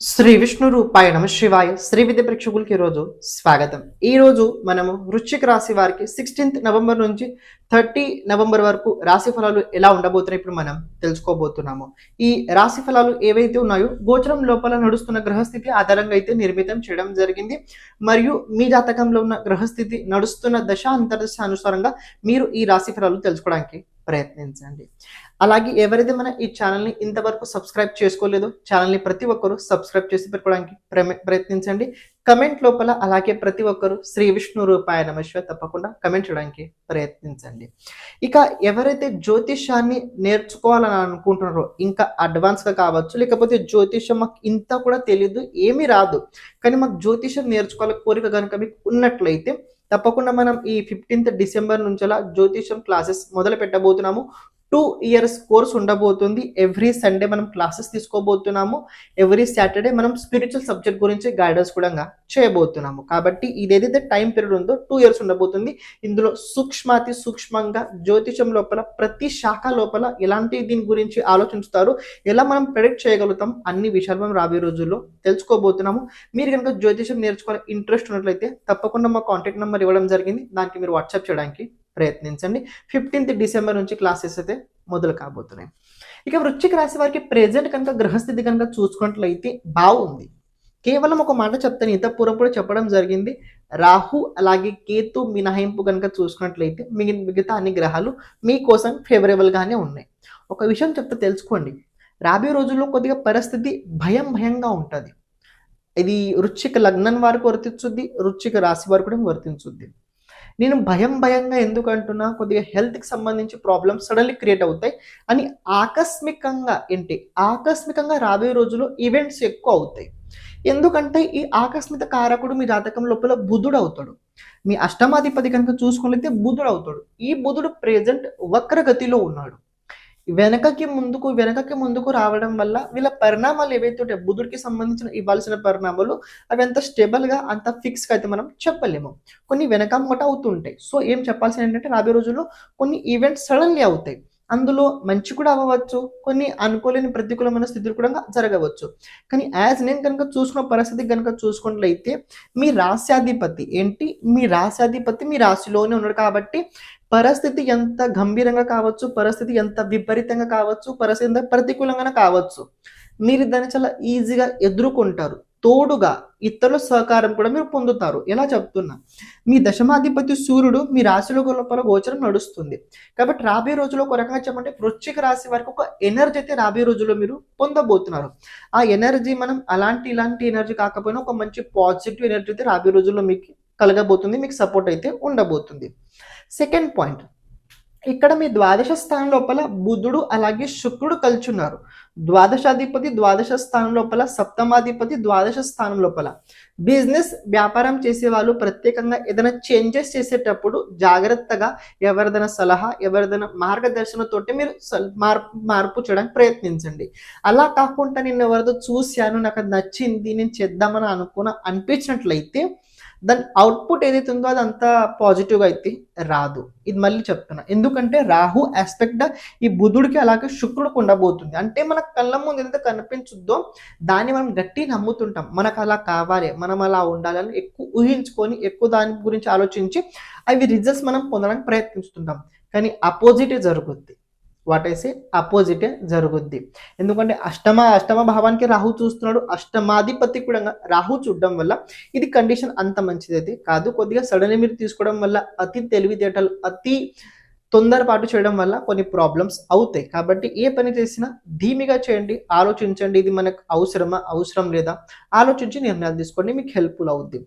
శ్రీ విష్ణు రూపాయ నమ శివాయ. శ్రీ విద్య ప్రేక్షకులకి ఈరోజు స్వాగతం. ఈ రోజు మనము వృశ్చిక రాశి వారికి సిక్స్టీన్త్ నవంబర్ నుంచి థర్టీ నవంబర్ వరకు రాశి ఫలాలు ఎలా ఉండబోతున్నాయి ఇప్పుడు మనం తెలుసుకోబోతున్నాము. ఈ రాశి ఫలాలు ఏవైతే ఉన్నాయో గోచరం లోపల నడుస్తున్న గ్రహస్థితి ఆధారంగా అయితే నిర్మితం చేయడం జరిగింది. మరియు మీ జాతకంలో ఉన్న గ్రహస్థితి నడుస్తున్న దశ అంతర్దశ అనుసారంగా మీరు ఈ రాశి ఫలాలు తెలుసుకోవడానికి ప్రయత్నించండి. అలాగే ఎవరైతే మన ఈ ఛానల్ని ఇంతవరకు సబ్స్క్రైబ్ చేసుకోలేదో ఛానల్ని ప్రతి ఒక్కరూ సబ్స్క్రైబ్ చేసి పెట్టుకోవడానికి ప్రయత్నించండి. కమెంట్ లోపల అలాగే ప్రతి ఒక్కరూ శ్రీ విష్ణు రూపాయ నమశివ తప్పకుండా కమెంట్ చేయడానికి ప్రయత్నించండి. ఇక ఎవరైతే జ్యోతిష్యాన్ని నేర్చుకోవాలని అనుకుంటున్నారో ఇంకా అడ్వాన్స్గా కావచ్చు లేకపోతే జ్యోతిష్యం మాకు ఇంత కూడా తెలియదు ఏమీ రాదు. కానీ మాకు జ్యోతిష్యం నేర్చుకోవాలి కోరిక కనుక మీకు ఉన్నట్లయితే తప్పకుండా మనం ఈ ఫిఫ్టీన్త్ డిసెంబర్ నుంచి జ్యోతిష్యం క్లాసెస్ మొదలు పెట్టబోతున్నాము టూ ఇయర్స్ కోర్స్ ఉండబోతుంది. ఎవ్రీ సండే మనం క్లాసెస్ తీసుకోబోతున్నాము. ఎవ్రీ సాటర్డే మనం స్పిరిచువల్ సబ్జెక్ట్ గురించి గైడెన్స్ కూడా చేయబోతున్నాము. కాబట్టి ఇదేదైతే టైం పీరియడ్ ఉందో టూ ఇయర్స్ ఉండబోతుంది. ఇందులో సూక్ష్మాతి సూక్ష్మంగా జ్యోతిషం లోపల ప్రతి శాఖ లోపల ఎలాంటి దీని గురించి ఆలోచిస్తారు ఎలా మనం ప్రెడిక్ట్ చేయగలుగుతాం అన్ని విషయాలు మనం రాబోయే రోజుల్లో తెలుసుకోబోతున్నాము. మీరు కనుక జ్యోతిషం నేర్చుకోవాలి ఇంట్రెస్ట్ ఉన్నట్లయితే తప్పకుండా మా కాంటాక్ట్ నెంబర్ ఇవ్వడం జరిగింది. దానికి మీరు వాట్సాప్ చేయడానికి ప్రయత్నించండి. ఫిఫ్టీన్త్ డిసెంబర్ నుంచి క్లాసెస్ అయితే మొదలు కాబోతున్నాయి. ఇక వృశ్చిక రాశి వారికి ప్రెజెంట్ కనుక గ్రహస్థితి కనుక చూసుకున్నట్లయితే బాగుంది. కేవలం ఒక మాట చెప్తాను ఇంత పూర్వం కూడా చెప్పడం జరిగింది. రాహు అలాగే కేతు మినహాయింపు కనుక చూసుకున్నట్లయితే మిగి మిగతా అన్ని గ్రహాలు మీకోసం ఫేవరబుల్గానే ఉన్నాయి. ఒక విషయం చెప్తే తెలుసుకోండి. రాబోయే రోజుల్లో కొద్దిగా పరిస్థితి భయం భయంగా ఉంటుంది. ఇది వృశ్చిక లగ్నం వారికి వర్తించుద్ది వృశ్చిక రాశి వారికి కూడా వర్తించుద్ది. నేను భయం భయంగా ఎందుకు అంటున్నా? కొద్దిగా హెల్త్కి సంబంధించి ప్రాబ్లమ్స్ సడన్లీ క్రియేట్ అవుతాయి. అని ఆకస్మికంగా ఏంటి? ఆకస్మికంగా రాబోయే రోజుల్లో ఈవెంట్స్ ఎక్కువ అవుతాయి. ఎందుకంటే ఈ ఆకస్మిక కారకుడు మీ జాతకం లోపల బుధుడు అవుతాడు. మీ అష్టమాధిపతి కనుక చూసుకున్నట్లయితే బుధుడు అవుతాడు. ఈ బుధుడు ప్రెజెంట్ వక్రగతిలో ఉన్నాడు. వెనకకి ముందుకు వెనకకి ముందుకు రావడం వల్ల వీళ్ళ పరిణామాలు ఏవైతే ఉంటాయి బుధుడికి సంబంధించిన ఇవ్వాల్సిన పరిణామాలు అవి అంత స్టేబుల్గా అంత ఫిక్స్గా అయితే మనం చెప్పలేము. కొన్ని వెనకమ్మట అవుతుంటాయి సో ఏం చెప్పాల్సిన ఏంటంటే రాబోయే రోజుల్లో కొన్ని ఈవెంట్స్ సడన్లీ అవుతాయి. అందులో మంచి కూడా అవ్వచ్చు కొన్ని అనుకోలేని ప్రతికూలమైన స్థితులు కూడా జరగవచ్చు. కానీ యాజ్ నేను కనుక చూసుకున్న పరిస్థితి కనుక చూసుకున్నట్లయితే మీ రాశ్యాధిపతి ఏంటి? మీ రాశ్యాధిపతి మీ రాశిలోనే ఉన్నాడు కాబట్టి పరిస్థితి ఎంత గంభీరంగా కావచ్చు పరిస్థితి ఎంత విపరీతంగా కావచ్చు పరిస్థితి ఎంత ప్రతికూలంగా కావచ్చు మీరు దాన్ని చాలా ఈజీగా ఎదుర్కొంటారు. తోడుగా ఇతరుల సహకారం కూడా మీరు పొందుతారు. ఎలా చెప్తున్నా? మీ దశమాధిపతి సూర్యుడు మీ రాశిలో లోపల గోచరం నడుస్తుంది. కాబట్టి రాబోయే రోజుల్లో ఒక రకంగా చెప్పంటే వృశ్చిక రాశి వరకు ఒక ఎనర్జీ అయితే రాబోయే రోజుల్లో మీరు పొందబోతున్నారు. ఆ ఎనర్జీ మనం అలాంటి ఇలాంటి ఎనర్జీ కాకపోయినా ఒక మంచి పాజిటివ్ ఎనర్జీ అయితే రాబోయే రోజుల్లో మీకు కలగబోతుంది మీకు సపోర్ట్ అయితే ఉండబోతుంది. Second point. ఇక్కడ మీ ద్వాదశ స్థానం లోపల బుధుడు అలాగే శుక్రుడు కలుచున్నారు. ద్వాదశాధిపతి ద్వాదశ స్థానం లోపల సప్తమాధిపతి ద్వాదశ స్థానం లోపల. బిజినెస్ వ్యాపారం చేసే వాళ్ళు ప్రత్యేకంగా ఏదైనా చేంజెస్ చేసేటప్పుడు జాగ్రత్తగా ఎవరిదైనా సలహా ఎవరిదైనా మార్గదర్శనతోటి మీరు మార్పు మార్పు చేయడానికి ప్రయత్నించండి. అలా కాకుండా నేను ఎవరిదో చూశాను నాకు అది నచ్చింది నేను చేద్దామని అనుకున్న అనిపించినట్లయితే దాని అవుట్పుట్ ఏదైతే ఉందో అది అంత పాజిటివ్గా అయితే రాదు. ఇది మళ్ళీ చెప్తున్నా. ఎందుకంటే రాహు ఆస్పెక్ట్ ఈ బుధుడికి అలాగే శుక్రుడికి ఉండబోతుంది అంటే మన కళ్ళ ముందు ఏదైతే కనిపించుద్దో దాన్ని మనం గట్టి నమ్ముతుంటాం. మనకు అలా కావాలి మనం అలా ఉండాలని ఎక్కువ ఊహించుకొని ఎక్కువ దాని గురించి ఆలోచించి అవి రిజల్ట్స్ మనం పొందడానికి ప్రయత్నిస్తుంటాం. కానీ అపోజిటే జరుగుద్ది. వాట్ అపోజిటే జరుగుద్ది. ఎందుకంటే అష్టమ అష్టమ భావానికి రాహు చూస్తున్నాడు. అష్టమాధిపతి కూడా రాహు చూడడం వల్ల ఇది కండిషన్ అంత మంచిది అయితే కాదు. కొద్దిగా సడన్లీ మీరు తీసుకోవడం వల్ల అతి తెలివితేటలు అతి తొందరపాటు చేయడం వల్ల కొన్ని ప్రాబ్లమ్స్ అవుతాయి. కాబట్టి ఏ పని చేసినా ధీమిగా చేయండి ఆలోచించండి. ఇది మనకు అవసరమా అవసరం లేదా? ఆలోచించి నిర్ణయాలు తీసుకోండి మీకు హెల్ప్ఫుల్ అవుద్ది.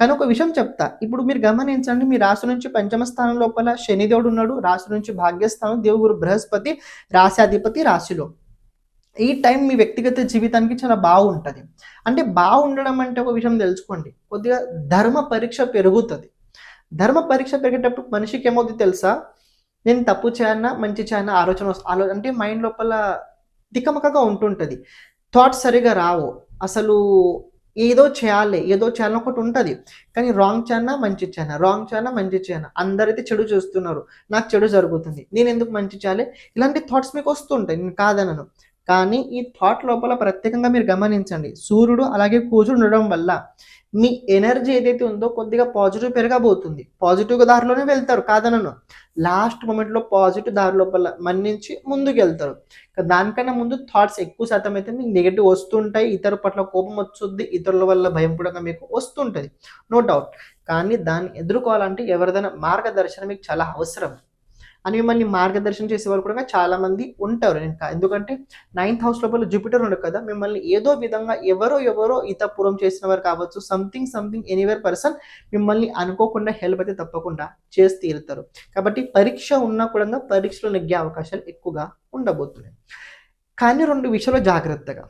కానీ ఒక విషయం చెప్తా. ఇప్పుడు మీరు గమనించండి మీ రాశి నుంచి పంచమ స్థానం లోపల శనిదేవుడు ఉన్నాడు. రాశి నుంచి భాగ్యస్థానం దేవుగురు బృహస్పతి రాశాధిపతి రాశిలో. ఈ టైం మీ వ్యక్తిగత జీవితానికి చాలా బాగుంటుంది. అంటే బాగుండడం అంటే ఒక విషయం తెలుసుకోండి. కొద్దిగా ధర్మ పరీక్ష పెరుగుతుంది. ధర్మ పరీక్ష పెరిగేటప్పుడు మనిషికి ఏమవుతుంది తెలుసా? నేను తప్పు చేయన్నా మంచి చేయన్నా ఆలోచన ఆలో అంటే మైండ్ లోపల తికమకగా ఉంటుంటుంది. థాట్స్ సరిగా రావు. అసలు ఏదో చేయాలి ఏదో చేయాలని ఒకటి ఉంటుంది. కానీ రాంగ్ చేయనా మంచి చేయనా రాంగ్ చేయనా మంచి చేయనా అందరైతే చెడు చేస్తున్నారు. నాకు చెడు జరుగుతుంది. నేను ఎందుకు మంచి చేయాలి? ఇలాంటి థాట్స్ మీకు వస్తుంటాయి నేను కాదనను. కానీ ఈ థాట్ లోపల ప్రత్యేకంగా మీరు గమనించండి. సూర్యుడు అలాగే కూచుడు ఉండడం వల్ల మీ ఎనర్జీ ఏదైతే ఉందో కొద్దిగా పాజిటివ్ పెరగబోతుంది. పాజిటివ్ దారిలోనే వెళ్తారు కాదనను. లాస్ట్ మూమెంట్లో పాజిటివ్ దారి లోపల మన్నించి ముందుకు వెళ్తారు దానికన్నా ముందు థాట్స్ ఎక్కువ శాతం అయితే మీకు నెగిటివ్ వస్తుంటాయి ఇతరుల పట్ల కోపం వచ్చుద్ది ఇతరుల వల్ల భయం కూడా మీకు వస్తుంటుంది. No doubt. కానీ దాన్ని ఎదుర్కోవాలంటే ఎవరిదైనా మార్గదర్శనం మీకు చాలా అవసరం. అని మిమ్మల్ని మార్గదర్శనం చేసే కూడా చాలామంది ఉంటారు. ఇంకా ఎందుకంటే నైన్త్ హౌస్ లోపల జూపిటర్ ఉండదు కదా. మిమ్మల్ని ఏదో విధంగా ఎవరో ఎవరో ఇతపూర్వం చేసిన వారు కావచ్చు సంథింగ్ సంథింగ్ ఎనీవేర్ పర్సన్ మిమ్మల్ని అనుకోకుండా హెల్ప్ అయితే తప్పకుండా చేసి తీరుతారు. కాబట్టి పరీక్ష ఉన్నా కూడా పరీక్షలో నెగ్గే అవకాశాలు ఎక్కువగా ఉండబోతున్నాయి. కానీ రెండు విషయాలు జాగ్రత్తగా.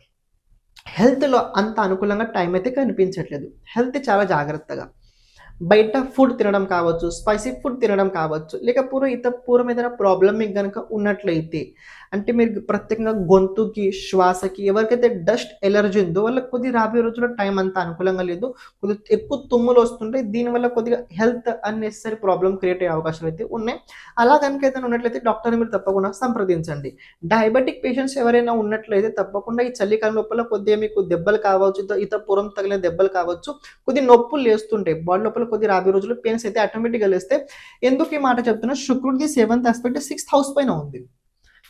హెల్త్లో అంత అనుకూలంగా టైం అయితే కనిపించట్లేదు. హెల్త్ చాలా జాగ్రత్తగా. బయట ఫుడ్ తినడం కావచ్చు స్పైసీ ఫుడ్ తినడం కావచ్చు లేక పూర్వం ఇత పూర్వం ఏదైనా ప్రాబ్లం మీకు కనుక ఉన్నట్లయితే అంటే మీరు ప్రత్యేకంగా గొంతుకి శ్వాసకి ఎవరికైతే డస్ట్ ఎలర్జీ ఉందో వాళ్ళకి కొద్దిగా రాబోయే రోజుల్లో టైం అంత అనుకూలంగా లేదు. కొద్దిగా ఎక్కువ తుమ్ములు వస్తుంటాయి దీనివల్ల కొద్దిగా హెల్త్ అన్నెసరీ ప్రాబ్లం క్రియేట్ అయ్యే అవకాశాలు అయితే ఉన్నాయి. అలా కనుక ఏదైనా ఉన్నట్లయితే డాక్టర్ని మీరు తప్పకుండా సంప్రదించండి. డయాబెటిక్ పేషెంట్స్ ఎవరైనా ఉన్నట్లయితే తప్పకుండా ఈ చలికాలం లోపల కొద్దిగా మీకు దెబ్బలు కావచ్చు ఇతర పూర్వం తగిలిన దెబ్బలు కావచ్చు కొద్ది నొప్పులు లేస్తుంటాయి బాడీ లోపల కొద్ది రాబోయే రోజుల్లో పెయిన్స్ అయితే ఆటోమేటిక్గా లేస్తే ఎందుకు ఈ మాట చెప్తున్నా? శుక్రుడిది సెవెంత్ ఆస్పెక్ట్ సిక్స్త్ హౌస్ పైన ఉంది.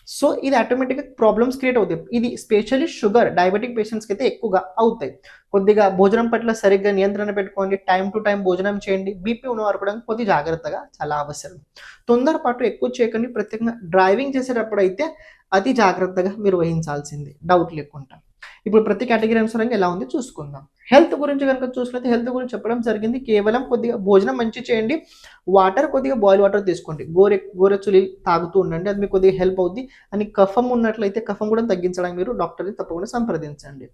సో ఇది ఆటోమేటిక్గా ప్రాబ్లమ్స్ క్రియేట్ అవుతాయి. ఇది స్పెషల్లీ షుగర్ డయాబెటిక్ పేషెంట్స్కి అయితే ఎక్కువగా అవుతాయి. కొద్దిగా భోజనం పట్ల సరిగ్గా నియంత్రణ పెట్టుకోండి టైం టు టైం భోజనం చేయండి బీపీ ఉన్నవారు కూడా కొద్ది జాగ్రత్తగా చాలా అవసరం. తొందరపాటు ఎక్కువ చేయకండి ప్రత్యేకంగా డ్రైవింగ్ చేసేటప్పుడు అయితే అతి జాగ్రత్తగా మీరు వహించాల్సింది డౌట్ లేకుండా. ఇప్పుడు ప్రతి కేటగిరీ అనుసారంగా ఎలా ఉంది చూసుకుందాం. హెల్త్ గురించి కనుక చూసుకుంటే హెల్త్ గురించి చెప్పడం జరిగింది. కేవలం కొద్దిగా భోజనం మంచి చేయండి. వాటర్ కొద్దిగా బాయిల్ వాటర్ తీసుకోండి. గోరె గోరెచ్చులి తాగుతూ ఉండండి. అది మీకు కొద్దిగా హెల్ప్ అవుద్ది. అని కఫం ఉన్నట్లయితే కఫం కూడా తగ్గించడానికి మీరు డాక్టర్ని తప్పకుండా సంప్రదించండి.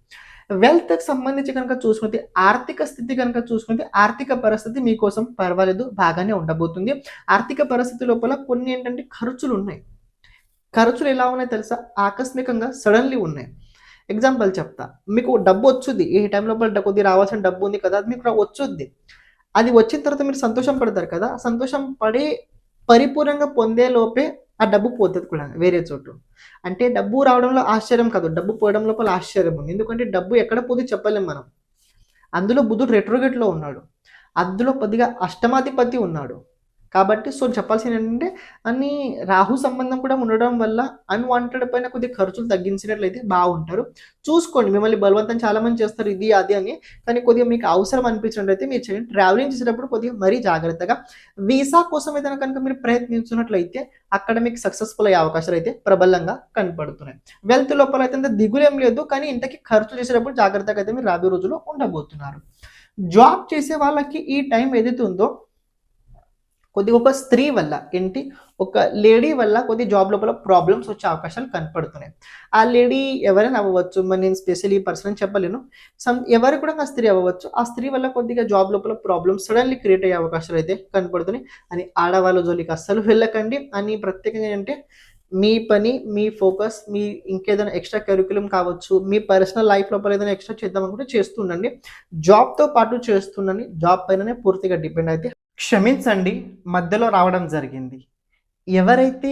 వెల్త్కి సంబంధించి కనుక చూసుకుంటే ఆర్థిక స్థితి కనుక చూసుకుంటే ఆర్థిక పరిస్థితి మీకోసం పర్వాలేదు. బాగానే ఉండబోతుంది. ఆర్థిక పరిస్థితి లోపల కొన్ని ఏంటంటే ఖర్చులు ఉన్నాయి. ఖర్చులు ఎలా ఉన్నాయి తెలుసా? ఆకస్మికంగా సడన్లీ ఉన్నాయి. ఎగ్జాంపుల్ చెప్తా. మీకు డబ్బు వచ్చుద్ది. ఏ టైం లోపల కొద్దిగా రావాల్సిన డబ్బు ఉంది కదా అది మీకు వచ్చుద్ది. అది వచ్చిన తర్వాత మీరు సంతోషం పడతారు కదా సంతోషం పడే పరిపూర్ణంగా పొందే లోపే ఆ డబ్బు పోతుంది కూడా వేరే చోటు. అంటే డబ్బు రావడంలో ఆశ్చర్యం కాదు డబ్బు పోవడం లోపల ఆశ్చర్యం ఉంది. ఎందుకంటే డబ్బు ఎక్కడ పోతే చెప్పలేం మనం. అందులో బుధుడు రెట్రోగేట్లో ఉన్నాడు. అందులో కొద్దిగా అష్టమాధిపతి ఉన్నాడు. కాబట్టి సో చెప్పాల్సింది ఏంటంటే అన్ని రాహు సంబంధం కూడా ఉండడం వల్ల అన్వాంటెడ్ పైన కొద్దిగా ఖర్చులు తగ్గించినట్లయితే బాగుంటారు. చూసుకోండి మిమ్మల్ని బలవంతం చాలా మంది చేస్తారు ఇది అది అని. కానీ కొద్దిగా మీకు అవసరం అనిపించినట్లయితే మీరు చేయండి ట్రావెలింగ్ చేసేటప్పుడు కొద్దిగా మరీ జాగ్రత్తగా. వీసా కోసం ఏదైనా కనుక మీరు ప్రయత్నించినట్లయితే అక్కడ మీకు సక్సెస్ఫుల్ అయ్యే అవకాశాలు అయితే ప్రబలంగా కనపడుతున్నాయి. వెల్త్ లోపల అయితే అంత దిగులేం లేదు కానీ ఇంతకీ ఖర్చు చేసేటప్పుడు జాగ్రత్తగా అయితే మీరు రాబోయే రోజుల్లో ఉండబోతున్నారు. జాబ్ చేసే వాళ్ళకి ఈ టైం ఏదైతే ఉందో కొద్దిగా ఒక స్త్రీ వల్ల ఏంటి? ఒక లేడీ వల్ల కొద్ది జాబ్ లోపల ప్రాబ్లమ్స్ వచ్చే అవకాశాలు కనపడుతున్నాయి. ఆ లేడీ ఎవరైనా అవ్వచ్చు మరి నేను స్పెషల్ ఈ పర్సన్ చెప్పలేను. సమ్ ఎవరు కూడా ఆ స్త్రీ అవ్వచ్చు ఆ స్త్రీ వల్ల కొద్దిగా జాబ్ లోపల ప్రాబ్లమ్స్ సడన్లీ క్రియేట్ అయ్యే అవకాశాలు అయితే కనపడుతున్నాయి. అని ఆడవాళ్ళ జోలికి అస్సలు వెళ్ళకండి. అని ప్రత్యేకంగా ఏంటంటే మీ పని మీ ఫోకస్ మీ ఇంకేదైనా ఎక్స్ట్రా కరికులం కావచ్చు మీ పర్సనల్ లైఫ్ లోపల ఏదైనా ఎక్స్ట్రా చేద్దాం అనుకుంటే చేస్తుండండి జాబ్తో పాటు చేస్తుండండి జాబ్ పైననే పూర్తిగా డిపెండ్ అయితే క్షమించండి మధ్యలో రావడం జరిగింది. ఎవరైతే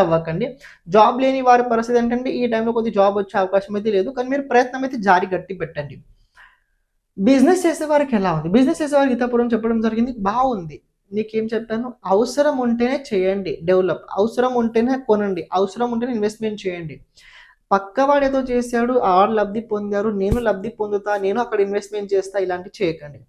అవ్వకండి. జాబ్ లేని వారి పరిస్థితి ఏంటంటే ఈ టైంలో కొద్ది జాబ్ వచ్చే అవకాశం అయితే లేదు. కానీ మీరు ప్రయత్నం అయితే జారి గట్టి పెట్టండి. బిజినెస్ చేసే వారికి ఎలా ఉంది? బిజినెస్ చేసే వారికి ఇతపురం చెప్పడం జరిగింది. బాగుంది. నీకేం చెప్పాను? అవసరం ఉంటేనే చేయండి. డెవలప్ అవసరం ఉంటేనే కొనండి. అవసరం ఉంటేనే ఇన్వెస్ట్మెంట్ చేయండి. పక్కవాడు ఏదో చేశాడు ఆడు లబ్ధి పొందారు నేను లబ్ధి పొందుతా నేను అక్కడ ఇన్వెస్ట్మెంట్ చేస్తా ఇలాంటివి చేయకండి.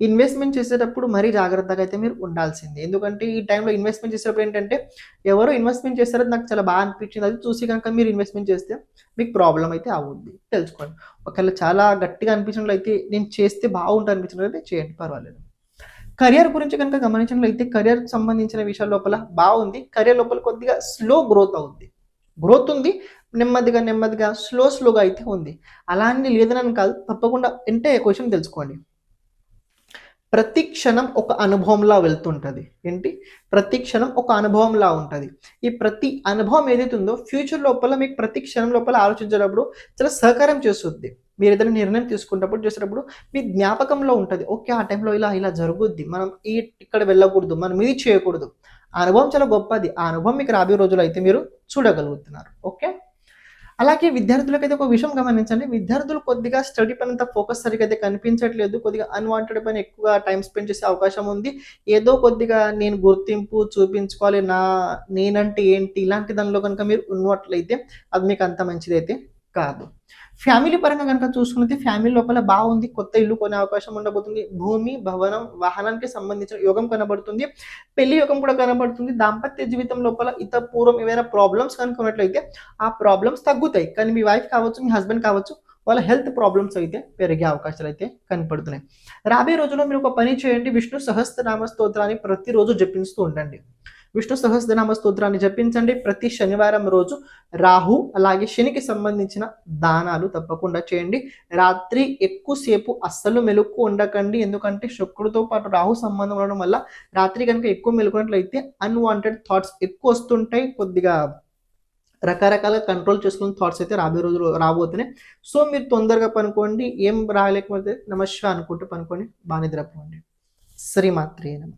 ఇన్వెస్ట్మెంట్ చేసేటప్పుడు మరీ జాగ్రత్తగా అయితే మీరు ఉండాల్సింది. ఎందుకంటే ఈ టైంలో ఇన్వెస్ట్మెంట్ చేసేటప్పుడు ఏంటంటే ఎవరు ఇన్వెస్ట్మెంట్ చేస్తారో నాకు చాలా బాగా అనిపించింది. అది చూసి కనుక మీరు ఇన్వెస్ట్మెంట్ చేస్తే మీకు ప్రాబ్లం అయితే అవుద్ది. తెలుసుకోండి. ఒకవేళ చాలా గట్టిగా అనిపించినట్లయితే నేను చేస్తే బాగుంటుంది అనిపించినట్లయితే చేయండి పర్వాలేదు. కెరియర్ గురించి కనుక గమనించినట్లయితే కెరియర్కి సంబంధించిన విషయాల లోపల బాగుంది. కెరియర్ లోపల కొద్దిగా స్లో గ్రోత్ అవుద్ది. గ్రోత్ ఉంది. నెమ్మదిగా నెమ్మదిగా స్లో స్లోగా అయితే ఉంది. అలా అని లేదని కాదు తప్పకుండా అంటే క్వశ్చన్ తెలుసుకోండి. ప్రతి క్షణం ఒక అనుభవంలా వెళ్తుంటుంది. ఏంటి? ప్రతి క్షణం ఒక అనుభవంలా ఉంటుంది. ఈ ప్రతి అనుభవం ఏదైతే ఉందో ఫ్యూచర్ లోపల మీకు ప్రతి క్షణం లోపల ఆలోచించేటప్పుడు చాలా సహకారం చేస్తుంది. మీరు ఏదైనా నిర్ణయం తీసుకున్నప్పుడు చేసేటప్పుడు మీ జ్ఞాపకంలో ఉంటుంది. ఓకే ఆ టైంలో ఇలా ఇలా జరుగుద్ది. మనం ఈ ఇక్కడ వెళ్ళకూడదు. మనం ఇది చేయకూడదు. అనుభవం చాలా గొప్పది. ఆ అనుభవం మీకు రాబోయే రోజులు అయితే మీరు చూడగలుగుతున్నారు. ఓకే? అలాగే విద్యార్థులకైతే ఒక విషయం గమనించండి. విద్యార్థులు కొద్దిగా స్టడీ పైన అంత ఫోకస్ సరిగ్గా అయితే కనిపించట్లేదు. కొద్దిగా అన్వాంటెడ్ పైన ఎక్కువగా టైం స్పెండ్ చేసే అవకాశం ఉంది. ఏదో కొద్దిగా నేను గుర్తింపు చూపించుకోవాలి. నా నేనంటే ఏంటి? ఇలాంటి దానిలో కనుక మీరు ఉన్నట్లయితే అది మీకు అంత మంచిదైతే కాదు. ఫ్యామిలీ పరంగా కనుక చూసుకుంటే ఫ్యామిలీ లోపల బాగుంది కొత్త ఇల్లు కొనే అవకాశం ఉండబోతుంది భూమి భవనం వాహనానికి సంబంధించిన యోగం కనబడుతుంది పెళ్ళి యోగం కూడా కనబడుతుంది దాంపత్య జీవితం లోపల ఇతర పూర్వం ఏమైనా ప్రాబ్లమ్స్ కనుక్కున్నట్లయితే ఆ ప్రాబ్లమ్స్ తగ్గుతాయి. కానీ మీ వైఫ్ కావచ్చు మీ హస్బెండ్ కావచ్చు వాళ్ళ హెల్త్ ప్రాబ్లమ్స్ అయితే పెరిగే అవకాశాలు అయితే కనపడుతున్నాయి. రాబోయే రోజుల్లో మీరు ఒక పని చేయండి. విష్ణు సహస్రనామ స్తోత్రాన్ని ప్రతిరోజు జపిస్తూ ఉండండి. విష్ణు సహస్రనామ స్తోత్రాన్ని జపించండి. ప్రతి శనివారం రోజు రాహు అలాగే శనికి సంబంధించిన దానాలు తప్పకుండా చేయండి. రాత్రి ఎక్కువసేపు అస్సలు మెలుక్కు ఉండకండి. ఎందుకంటే శుక్రుడితో పాటు రాహు సంబంధం ఉండడం వల్ల రాత్రి కనుక ఎక్కువ మెలుకున్నట్లయితే అన్వాంటెడ్ థాట్స్ ఎక్కువ వస్తుంటాయి. కొద్దిగా రకరకాల కంట్రోల్ చేసుకున్న థాట్స్ అయితే రాబోయే రోజులు రాబోతున్నాయి. సో మీరు తొందరగా పనుకోండి. ఏం రాలేకపోతే నమస్వ అనుకుంటూ పనుకోండి. బాగా నిద్రపోండి. శ్రీమాత్రే నమ.